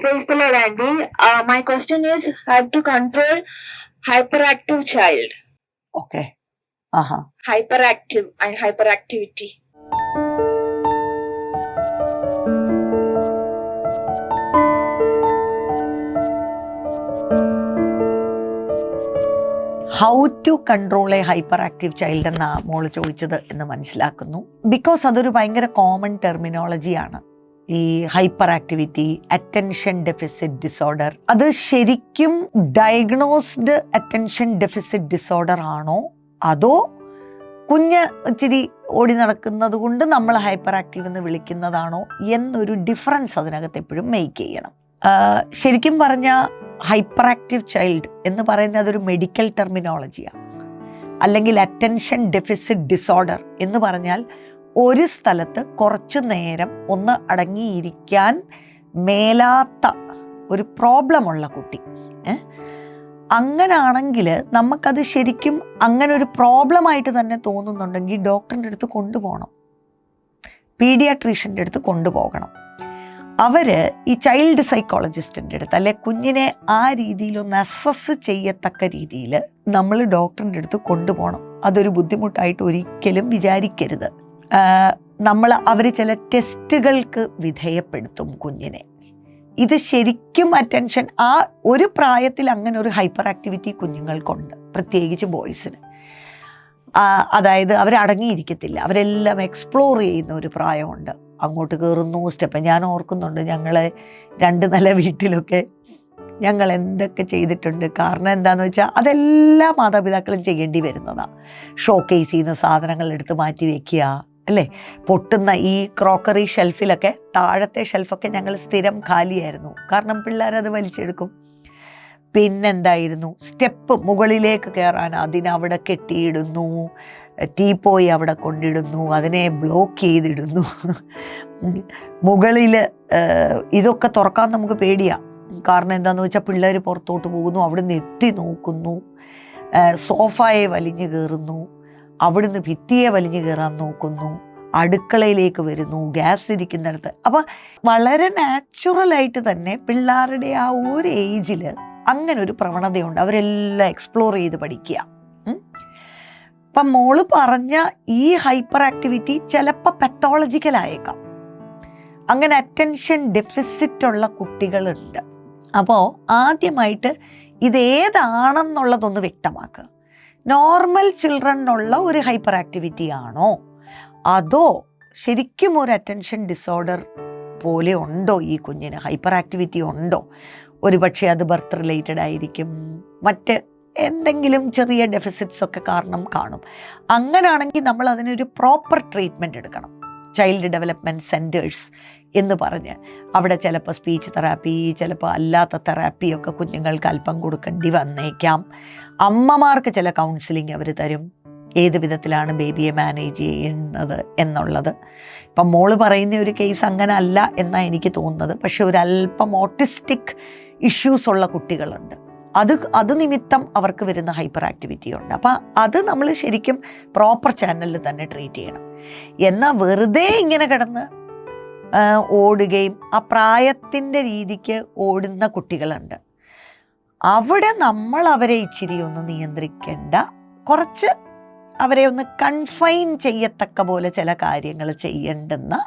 Praise the Lord, Andy. Uh, my question is how to control hyperactive child, Okay. Uh huh. hyperactive and hyperactivity. How to control a hyperactive child എന്നാണ് മോൾ ചോദിച്ചത് എന്ന് മനസ്സിലാക്കുന്നു because അതൊരു ഭയങ്കര common ടെർമിനോളജിയാണ് ഈ hyperactivity attention deficit disorder അത് ശരിക്കും ഡയഗ്നോസ്ഡ് അറ്റൻഷൻ ഡെഫിസിറ്റ് ഡിസോർഡർ ആണോ? അതോ കുഞ്ഞ് ഇച്ചിരി ഓടി നടക്കുന്നത് കൊണ്ട് നമ്മൾ ഹൈപ്പർ ആക്റ്റീവ് എന്ന് വിളിക്കുന്നതാണോ? എന്നൊരു ഡിഫറൻസ് അതിനകത്ത് എപ്പോഴും മെയ്ക്ക് ചെയ്യണം. ശരിക്കും പറഞ്ഞാൽ ഹൈപ്പർ ആക്റ്റീവ് ചൈൽഡ് എന്ന് പറയുന്നത് അതൊരു മെഡിക്കൽ ടെർമിനോളജിയാണ് അല്ലെങ്കിൽ അറ്റൻഷൻ ഡെഫിസിറ്റ് ഡിസോർഡർ എന്ന് പറഞ്ഞാൽ ഒരു സ്ഥലത്ത് കുറച്ച് നേരം ഒന്ന് അടങ്ങിയിരിക്കാൻ മേലാത്ത ഒരു പ്രോബ്ലമുള്ള കുട്ടി? അങ്ങനാണെങ്കിൽ നമുക്കത് ശരിക്കും അങ്ങനെ ഒരു പ്രോബ്ലമായിട്ട് തന്നെ തോന്നുന്നുണ്ടെങ്കിൽ ഡോക്ടറിന്റെ അടുത്ത് കൊണ്ടുപോകണം. പീഡിയാട്രീഷ്യന്റെ അടുത്ത് കൊണ്ടുപോകണം. അവർ ഈ ചൈൽഡ് സൈക്കോളജിസ്റ്റിന്റെ അടുത്ത് അല്ലെ കുഞ്ഞിനെ ആ രീതിയിലൊന്ന് അസസ് ചെയ്യത്തക്ക രീതിയിൽ നമ്മൾ ഡോക്ടറിന്റെ അടുത്ത് കൊണ്ടുപോകണം. അതൊരു ബുദ്ധിമുട്ടായിട്ട് ഒരിക്കലും വിചാരിക്കരുത്. നമ്മൾ അവർ ചില ടെസ്റ്റുകൾക്ക് വിധേയപ്പെടുത്തും കുഞ്ഞിനെ. ഇത് ശരിക്കും അറ്റൻഷൻ ആ ഒരു പ്രായത്തിൽ അങ്ങനെ ഒരു ഹൈപ്പർ ആക്ടിവിറ്റി കുഞ്ഞുങ്ങൾക്കുണ്ട് പ്രത്യേകിച്ച് ബോയ്സിന് അതായത് അവരടങ്ങിയിരിക്കത്തില്ല അവരെല്ലാം എക്സ്പ്ലോർ ചെയ്യുന്ന ഒരു പ്രായമുണ്ട്. അങ്ങോട്ട് കയറുന്നു സ്റ്റെപ്പ് ഞാൻ ഓർക്കുന്നുണ്ട് ഞങ്ങളെ രണ്ട് നില വീട്ടിലൊക്കെ ഞങ്ങൾ എന്തൊക്കെ ചെയ്തിട്ടുണ്ട്. കാരണം എന്താണെന്ന് വെച്ചാൽ അതെല്ലാ മാതാപിതാക്കളും ചെയ്യേണ്ടി വരുന്നതാണ് ഷോക്കേസ് ചെയ്യുന്ന സാധനങ്ങൾ എടുത്ത് മാറ്റി വെക്കുക അല്ലേ? പൊട്ടുന്ന ഈ ക്രോക്കറി ഷെൽഫിലൊക്കെ താഴത്തെ ഷെൽഫൊക്കെ ഞങ്ങൾ സ്ഥിരം ഖാലിയായിരുന്നു. കാരണം പിള്ളേരത് വലിച്ചെടുക്കും. പിന്നെന്തായിരുന്നു? സ്റ്റെപ്പ് മുകളിലേക്ക് കയറാൻ അതിനവിടെ കെട്ടിയിടുന്നു. ടീ പോയി അവിടെ കൊണ്ടിടുന്നു. അതിനെ ബ്ലോക്ക് ചെയ്തിടുന്നു. മുകളിൽ ഇതൊക്കെ തുറക്കാൻ നമുക്ക് പേടിയാണ് കാരണം എന്താണെന്ന് വെച്ചാൽ പിള്ളേർ പുറത്തോട്ട് പോകുന്നു അവിടുന്ന് എത്തി നോക്കുന്നു. സോഫയെ വലിഞ്ഞു കയറുന്നു. അവിടുന്ന് ഭിത്തിയെ വലിഞ്ഞു കയറാൻ നോക്കുന്നു. അടുക്കളയിലേക്ക് വരുന്നു. ഗ്യാസ് ഇരിക്കുന്നിടത്ത്. അപ്പം വളരെ നാച്ചുറലായിട്ട് തന്നെ പിള്ളേരുടെ ആ ഒരു ഏജിൽ അങ്ങനെ ഒരു പ്രവണതയുണ്ട്. അവരെല്ലാം എക്സ്പ്ലോർ ചെയ്ത് പഠിക്കുക ഇപ്പം മോൾ പറഞ്ഞ ഈ ഹൈപ്പർ ആക്ടിവിറ്റി ചിലപ്പോൾ പെത്തോളജിക്കൽ ആയേക്കാം. അങ്ങനെ അറ്റൻഷൻ ഡെഫിസിറ്റ് ഉള്ള കുട്ടികളുണ്ട്. അപ്പോൾ ആദ്യമായിട്ട് ഇതേതാണെന്നുള്ളതൊന്ന് വ്യക്തമാക്കുക നോർമൽ ചിൽഡ്രനുള്ള ഒരു ഹൈപ്പർ ആക്ടിവിറ്റി ആണോ? അതോ ശരിക്കും ഒരു അറ്റൻഷൻ ഡിസോർഡർ പോലെ ഉണ്ടോ ഈ കുഞ്ഞിന്? ഹൈപ്പർ ആക്ടിവിറ്റി ഉണ്ടോ? ഒരുപക്ഷെ അത് ബർത്ത് റിലേറ്റഡ് ആയിരിക്കും. മറ്റ് എന്തെങ്കിലും ചെറിയ ഡെഫിസിറ്റ്സ് ഒക്കെ കാരണം കാണും. അങ്ങനെയാണെങ്കിൽ നമ്മൾ അതിനൊരു പ്രോപ്പർ ട്രീറ്റ്മെന്റ് എടുക്കണം. ചൈൽഡ് ഡെവലപ്മെന്റ് സെന്റേഴ്സ് എന്ന് പറഞ്ഞ്. അവിടെ ചിലപ്പോൾ സ്പീച്ച് തെറാപ്പി ചിലപ്പോൾ അല്ലാത്ത തെറാപ്പിയൊക്കെ കുഞ്ഞുങ്ങൾക്ക് അല്പം കൊടുക്കേണ്ടി വന്നേക്കാം. അമ്മമാർക്ക് ചില കൗൺസിലിംഗ് അവർ തരും. ഏത് വിധത്തിലാണ് ബേബിയെ മാനേജ് ചെയ്യുന്നത് എന്നുള്ളത്. ഇപ്പം മോൾ പറയുന്ന ഒരു കേസ് അങ്ങനെ അല്ല എന്നാണ് എനിക്ക് തോന്നുന്നത്. പക്ഷെ ഒരു അല്പം ഓട്ടിസ്റ്റിക് ഇഷ്യൂസ് ഉള്ള കുട്ടികളുണ്ട്. അത് അത് നിമിത്തം അവർക്ക് വരുന്ന ഹൈപ്പർ ആക്ടിവിറ്റി ഉണ്ട്. അപ്പം അത് നമ്മൾ ശരിക്കും പ്രോപ്പർ ചാനലിൽ തന്നെ ട്രീറ്റ് ചെയ്യണം. എന്നാൽ വെറുതെ ഇങ്ങനെ കിടന്ന് ഓടുകയും ആ പ്രായത്തിന്റെ രീതിക്ക് ഓടുന്ന കുട്ടികളുണ്ട്. അവിടെ നമ്മൾ അവരെ ഇച്ചിരി ഒന്ന് നിയന്ത്രിക്കേണ്ട. കുറച്ച് അവരെ ഒന്ന് കൺഫൈൻ ചെയ്യത്തക്ക പോലെ ചില കാര്യങ്ങൾ ചെയ്യേണ്ടുന്ന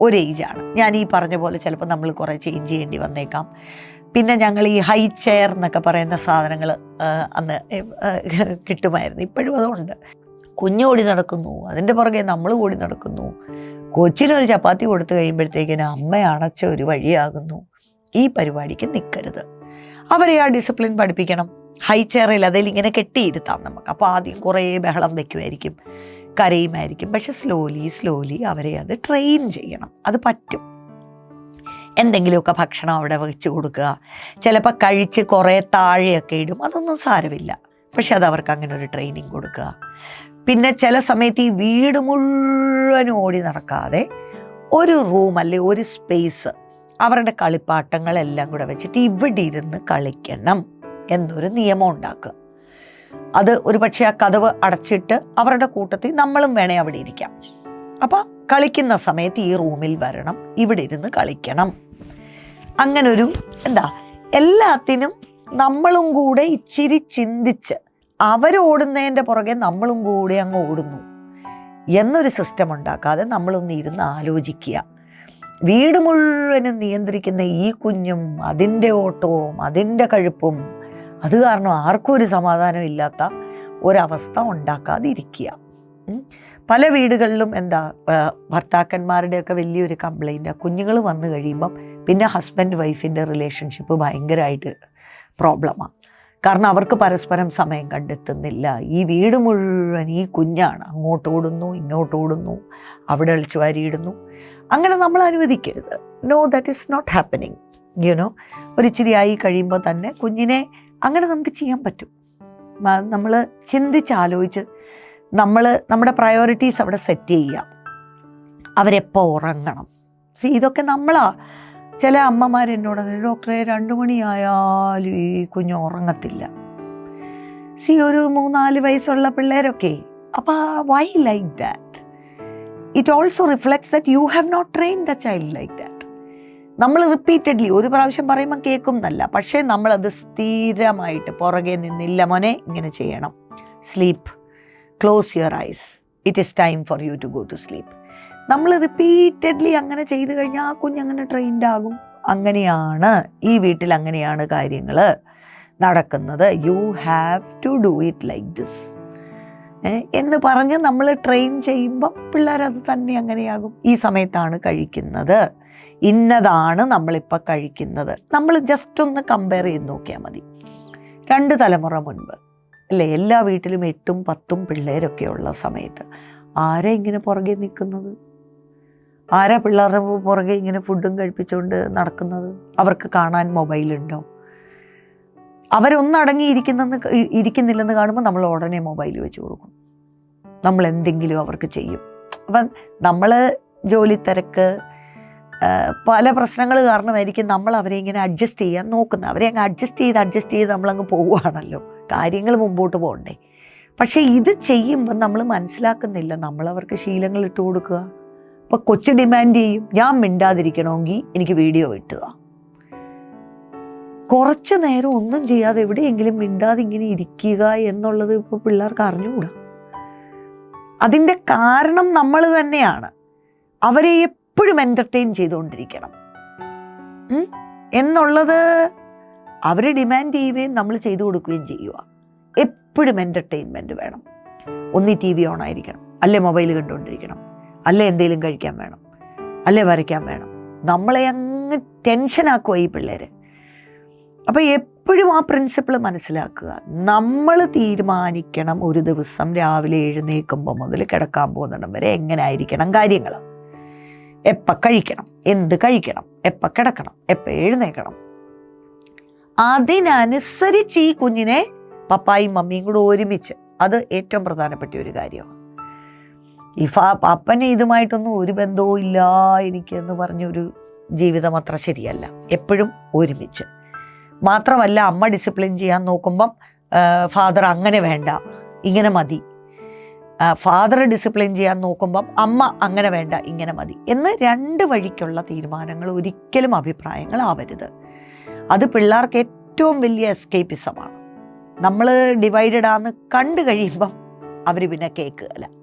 ഒരു ഏജാണ് ഞാൻ ഈ പറഞ്ഞ പോലെ ചിലപ്പോൾ നമ്മൾ കുറേ ചേഞ്ച് ചെയ്യേണ്ടി വന്നേക്കാം. പിന്നെ ഞങ്ങൾ ഈ ഹൈ ചെയർ എന്നൊക്കെ പറയുന്ന സാധനങ്ങൾ അന്ന് കിട്ടുമായിരുന്നു. ഇപ്പോഴും അതുകൊണ്ട് കുഞ്ഞു ഓടി നടക്കുന്നു. അതിന്റെ പുറകെ നമ്മൾ ഓടി നടക്കുന്നു. കൊച്ചിനൊരു ചപ്പാത്തി കൊടുത്തു കഴിയുമ്പോഴത്തേക്കിന് അമ്മ അണച്ച ഒരു വഴിയാകുന്നു. ഈ പരിപാടിക്ക് നിൽക്കരുത് അവരെ ആ ഡിസിപ്ലിൻ പഠിപ്പിക്കണം. ഹൈ ചെയറിൽ അതിൽ ഇങ്ങനെ കെട്ടിയിരുത്താം നമുക്ക്. അപ്പോൾ ആദ്യം കുറേ ബഹളം വെക്കുമായിരിക്കും കരയുമായിരിക്കും. പക്ഷെ സ്ലോലി സ്ലോലി അവരെ അത് ട്രെയിൻ ചെയ്യണം. അത് പറ്റും. എന്തെങ്കിലുമൊക്കെ ഭക്ഷണം അവിടെ വെച്ച് കൊടുക്കുക. ചിലപ്പോൾ കഴിച്ച് കുറേ താഴെയൊക്കെ ഇടും. അതൊന്നും സാരമില്ല. പക്ഷെ അത് അവർക്ക് അങ്ങനെ ഒരു ട്രെയിനിങ് കൊടുക്കുക. പിന്നെ ചില സമയത്ത് ഈ വീട് മുഴുവനും ഓടി നടക്കാതെ ഒരു റൂം അല്ലെ ഒരു സ്പേസ് അവരുടെ കളിപ്പാട്ടങ്ങളെല്ലാം കൂടെ വെച്ചിട്ട് ഇവിടെ ഇരുന്ന് കളിക്കണം എന്നൊരു നിയമം ഉണ്ടാക്കുക. അത് ഒരു പക്ഷേ ആ കതവ് അടച്ചിട്ട് അവരുടെ കൂട്ടത്തിൽ നമ്മളും വേണേ അവിടെ ഇരിക്കാം. അപ്പോൾ കളിക്കുന്ന സമയത്ത് ഈ റൂമിൽ വരണം ഇവിടെ ഇരുന്ന് കളിക്കണം. അങ്ങനൊരു എന്താ എല്ലാത്തിനും നമ്മളും കൂടെ ഇച്ചിരി ചിന്തിച്ച് അവരോടുന്നതിന്റെ പുറകെ നമ്മളും കൂടെ അങ്ങ് ഓടുന്നു. എന്നൊരു സിസ്റ്റം ഉണ്ടാക്കാതെ നമ്മളൊന്ന് ഇരുന്ന് ആലോചിക്കുക. വീട് മുഴുവനും നിയന്ത്രിക്കുന്ന ഈ കുഞ്ഞും അതിന്റെ ഓട്ടവും അതിന്റെ കഴുപ്പും അത് കാരണം ആർക്കും ഒരു സമാധാനം ഇല്ലാത്ത ഒരവസ്ഥ ഉണ്ടാക്കാതിരിക്കുക. പല വീടുകളിലും എന്താ ഭർത്താക്കന്മാരുടെയൊക്കെ വലിയൊരു കംപ്ലൈന്റ് കുഞ്ഞുങ്ങൾ വന്നു കഴിയുമ്പം പിന്നെ ഹസ്ബൻഡ് വൈഫിന്റെ റിലേഷൻഷിപ്പ് ഭയങ്കരമായിട്ട് പ്രോബ്ലമാണ് കാരണം അവർക്ക് പരസ്പരം സമയം കണ്ടെത്തുന്നില്ല. ഈ വീട് മുഴുവൻ ഈ കുഞ്ഞാണ്. അങ്ങോട്ട് ഓടുന്നു ഇങ്ങോട്ട് ഓടുന്നു അവിടെ അളിച്ചു വാരിയിടുന്നു അങ്ങനെ നമ്മൾ അനുവദിക്കരുത്. No that is not happening you know ഒരിച്ചിരി ആയി കഴിയുമ്പോൾ തന്നെ കുഞ്ഞിനെ അങ്ങനെ നമുക്ക് ചെയ്യാൻ പറ്റും. നമ്മൾ ചിന്തിച്ച് ചിന്തിച്ചാലോചിച്ച് നമ്മൾ നമ്മുടെ പ്രയോറിറ്റീസ് അവിടെ സെറ്റ് ചെയ്യുക. അവരെപ്പോൾ ഉറങ്ങണം. സി ഇതൊക്കെ നമ്മളാ ചില അങ്ങനെ, ഡോക്ടറെ രണ്ട് മണിയായാലും ഈ കുഞ്ഞ് ഉറങ്ങത്തില്ല. സി ഒരു മൂന്നാൽ വയസ്സുള്ള പിള്ളേരൊക്കെ. അപ്പോൾ why like that it also reflects that you have not train the child like that നമ്മൾ റിപ്പീറ്റഡ്ലി ഒരു പ്രാവശ്യം പറയുമ്പോൾ കേൾക്കും എന്നല്ല. പക്ഷേ നമ്മളത് സ്ഥിരമായിട്ട് പുറകെ നിന്നില്ല. മോനെ ഇങ്ങനെ ചെയ്യണം. Sleep close your eyes it is time for you to go to sleep നമ്മൾ റിപ്പീറ്റഡ്ലി അങ്ങനെ ചെയ്തു കഴിഞ്ഞാൽ ആ കുഞ്ഞങ്ങനെ ട്രെയിൻഡ് ആകും. അങ്ങനെയാണ് ഈ വീട്ടിൽ അങ്ങനെയാണ് കാര്യങ്ങൾ നടക്കുന്നത്. You have to do it like this എന്ന് പറഞ്ഞ് നമ്മൾ ട്രെയിൻ ചെയ്യുമ്പോൾ പിള്ളേരത് തന്നെ അങ്ങനെയാകും. ഈ സമയത്താണ് കഴിക്കുന്നത്. ഇന്നതാണ് നമ്മളിപ്പോൾ കഴിക്കുന്നത്. നമ്മൾ ജസ്റ്റ് ഒന്ന് കമ്പയർ ചെയ്ത് നോക്കിയാൽ മതി. രണ്ട് തലമുറ മുൻപ്. അല്ലേ? എല്ലാ വീട്ടിലും എട്ടും പത്തും പിള്ളേരൊക്കെ ഉള്ള സമയത്ത്. ആരെ ഇങ്ങനെ പുറകെ നിൽക്കുന്നത്? ആരാ പിള്ളേരുടെ പുറകെ ഇങ്ങനെ ഫുഡും കഴിപ്പിച്ചുകൊണ്ട് നടക്കുന്നത്? അവർക്ക് കാണാൻ മൊബൈലുണ്ടോ അവരൊന്നടങ്ങി ഇരിക്കുന്നെന്ന് ഇരിക്കുന്നില്ലെന്ന് കാണുമ്പോൾ നമ്മൾ ഉടനെ മൊബൈൽ വെച്ച് കൊടുക്കും. നമ്മൾ എന്തെങ്കിലും അവർക്ക് ചെയ്യും. അപ്പം നമ്മൾ ജോലി തിരക്ക് പല പ്രശ്നങ്ങൾ കാരണമായിരിക്കും നമ്മൾ അവരെ ഇങ്ങനെ അഡ്ജസ്റ്റ് ചെയ്യാൻ നോക്കുന്നത്. അവരെ അങ്ങ് അഡ്ജസ്റ്റ് ചെയ്ത് അഡ്ജസ്റ്റ് ചെയ്ത് നമ്മളങ്ങ് പോവുകയാണല്ലോ. കാര്യങ്ങൾ മുമ്പോട്ട് പോകണ്ടേ. പക്ഷേ ഇത് ചെയ്യുമ്പോൾ നമ്മൾ മനസ്സിലാക്കുന്നില്ല. നമ്മൾ അവർക്ക് ശീലങ്ങൾ ഇട്ട് കൊടുക്കുക. ഇപ്പോൾ കൊച്ചു ഡിമാൻഡ് ചെയ്യും. ഞാൻ മിണ്ടാതിരിക്കണമെങ്കിൽ എനിക്ക് വീഡിയോ ഇട്ടുക കുറച്ച് നേരം ഒന്നും ചെയ്യാതെ എവിടെയെങ്കിലും മിണ്ടാതെ ഇങ്ങനെ ഇരിക്കുക എന്നുള്ളത് ഇപ്പോൾ പിള്ളേർക്ക് അറിഞ്ഞുകൂടാ. അതിന്റെ കാരണം നമ്മൾ തന്നെയാണ്. അവരെ എപ്പോഴും എന്റർടൈൻ ചെയ്തുകൊണ്ടിരിക്കണം? എന്നുള്ളത് അവർ ഡിമാൻഡ് ചെയ്യുകയും നമ്മൾ ചെയ്തു കൊടുക്കുകയും ചെയ്യുക. എപ്പോഴും എന്റർടൈൻമെന്റ് വേണം. ഒന്നി ടി വി ഓൺ ആയിരിക്കണം. അല്ലെ മൊബൈൽ കണ്ടുകൊണ്ടിരിക്കണം. അല്ലെ എന്തെങ്കിലും കഴിക്കാൻ വേണം അല്ലേ വരയ്ക്കാൻ വേണം. നമ്മളെ അങ്ങ് ടെൻഷനാക്കുക ഈ പിള്ളേരെ. അപ്പോൾ എപ്പോഴും ആ പ്രിൻസിപ്പിൾ മനസ്സിലാക്കുക. നമ്മൾ തീരുമാനിക്കണം ഒരു ദിവസം രാവിലെ എഴുന്നേൽക്കുമ്പോൾ മുതൽ കിടക്കാൻ പോകുന്നിടം വരെ എങ്ങനെ ആയിരിക്കണം കാര്യങ്ങൾ. എപ്പോൾ കഴിക്കണം എന്ത് കഴിക്കണം എപ്പോൾ കിടക്കണം എപ്പോൾ എഴുന്നേൽക്കണം. അതിനനുസരിച്ച് ഈ കുഞ്ഞിനെ പപ്പായും മമ്മിയും കൂടെ ഒരുമിച്ച്. അത് ഏറ്റവും പ്രധാനപ്പെട്ട ഒരു കാര്യമാണ്. ഈ ഫാ അപ്പനെ ഇതുമായിട്ടൊന്നും ഒരു ബന്ധവും ഇല്ല എനിക്ക് എന്ന് പറഞ്ഞൊരു ജീവിതം അത്ര ശരിയല്ല. എപ്പോഴും ഒരുമിച്ച്. മാത്രമല്ല അമ്മ ഡിസിപ്ലിൻ ചെയ്യാൻ നോക്കുമ്പം ഫാദർ അങ്ങനെ വേണ്ട ഇങ്ങനെ മതി. ഫാദർ ഡിസിപ്ലിൻ ചെയ്യാൻ നോക്കുമ്പം അമ്മ അങ്ങനെ വേണ്ട ഇങ്ങനെ മതി എന്ന് രണ്ട് വഴിക്കുള്ള തീരുമാനങ്ങൾ ഒരിക്കലും അഭിപ്രായങ്ങൾ ആവരുത്. അത് പിള്ളേർക്ക് ഏറ്റവും വലിയ എസ്കേപ്പിസമാണ് നമ്മൾ ഡിവൈഡഡ് ആണെന്ന് കണ്ടു കഴിയുമ്പം അവർ പിന്നെ കേൾക്കുകയില്ല.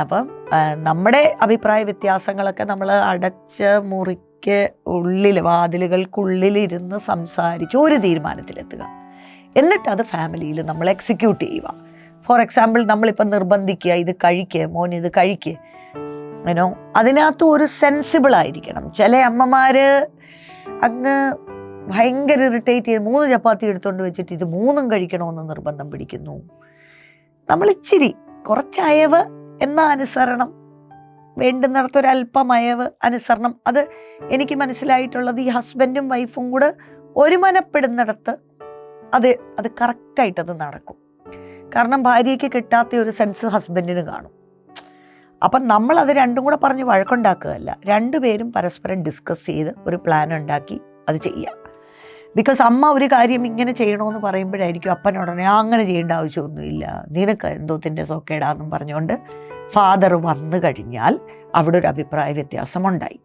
അപ്പം നമ്മുടെ അഭിപ്രായ വ്യത്യാസങ്ങളൊക്കെ നമ്മൾ അടച്ച മുറിക്ക് ഉള്ളിൽ വാതിലുകൾക്കുള്ളിലിരുന്ന് സംസാരിച്ച് ഒരു തീരുമാനത്തിലെത്തുക. എന്നിട്ട് അത് ഫാമിലിയിൽ നമ്മൾ എക്സിക്യൂട്ട് ചെയ്യുക. ഫോർ എക്സാമ്പിൾ നമ്മളിപ്പം നിർബന്ധിക്കുക ഇത് കഴിക്കുക മോൻ ഇത് കഴിക്കുക അങ്ങനോ അതിനകത്ത് ഒരു സെൻസിബിൾ ആയിരിക്കണം. ചില അമ്മമാർ അങ്ങ് ഭയങ്കര ഇറിറ്റേറ്റ് ചെയ്ത് മൂന്ന് ചപ്പാത്തി എടുത്തുകൊണ്ട് വെച്ചിട്ട് ഇത് മൂന്നും കഴിക്കണമെന്ന് നിർബന്ധം പിടിക്കുന്നു. നമ്മൾ ഇച്ചിരി കുറച്ച് അയവ് എന്ന അനുസരണം വേണ്ടുന്നിടത്ത് ഒരല്പം അയവ് അനുസരണം. അത് എനിക്ക് മനസ്സിലായിട്ടുള്ളത് ഈ ഹസ്ബൻഡും വൈഫും കൂടെ ഒരുമനപ്പെടുന്നിടത്ത് അത് അത് കറക്റ്റായിട്ടത് നടക്കും. കാരണം ഭാര്യയ്ക്ക് കിട്ടാത്ത ഒരു സെൻസ് ഹസ്ബൻഡിന് കാണും. അപ്പം നമ്മൾ അത് രണ്ടും കൂടെ പറഞ്ഞ് വഴക്കുണ്ടാക്കുകയല്ല. രണ്ടുപേരും പരസ്പരം ഡിസ്കസ് ചെയ്ത് ഒരു പ്ലാൻ ഉണ്ടാക്കി അത് ചെയ്യുക. ബിക്കോസ് അമ്മ ഒരു കാര്യം ഇങ്ങനെ ചെയ്യണമെന്ന് പറയുമ്പോഴായിരിക്കും അപ്പനോടനെ അങ്ങനെ ചെയ്യേണ്ട ആവശ്യമൊന്നുമില്ല. നിനക്ക് എന്തോ തിന്റെ സോക്കേടാന്നും പറഞ്ഞുകൊണ്ട് ഫാദർ വന്നു കഴിഞ്ഞാൽ അവിടെ ഒരു അഭിപ്രായ വ്യത്യാസമുണ്ടായി.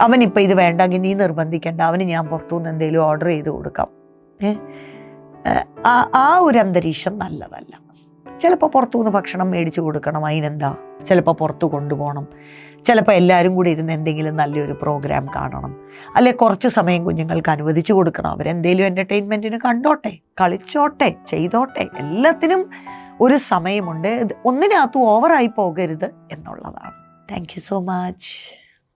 അവനിപ്പോൾ ഇത് വേണ്ടെങ്കിൽ നീ നിർബന്ധിക്കേണ്ട അവന് ഞാൻ പുറത്തുനിന്ന് എന്തെങ്കിലും ഓർഡർ ചെയ്ത് കൊടുക്കാം. ആ ഒരു അന്തരീക്ഷം നല്ലതല്ല. ചിലപ്പോൾ പുറത്തുനിന്ന് ഭക്ഷണം മേടിച്ചു കൊടുക്കണം അതിനെന്താ? ചിലപ്പോൾ പുറത്ത് കൊണ്ടുപോകണം. ചിലപ്പോൾ എല്ലാവരും കൂടി ഇരുന്ന് എന്തെങ്കിലും നല്ലൊരു പ്രോഗ്രാം കാണണം. അല്ലെ കുറച്ച് സമയം കുഞ്ഞുങ്ങൾക്ക് അനുവദിച്ചു കൊടുക്കണം. അവരെന്തെങ്കിലും എന്റർടൈൻമെന്റിന് കണ്ടോട്ടെ കളിച്ചോട്ടെ ചെയ്തോട്ടെ. എല്ലാത്തിനും ഒരു സമയമുണ്ട്. ഒന്നിനകത്തും ഓവറായി പോകരുത് എന്നുള്ളതാണ്. Thank you so much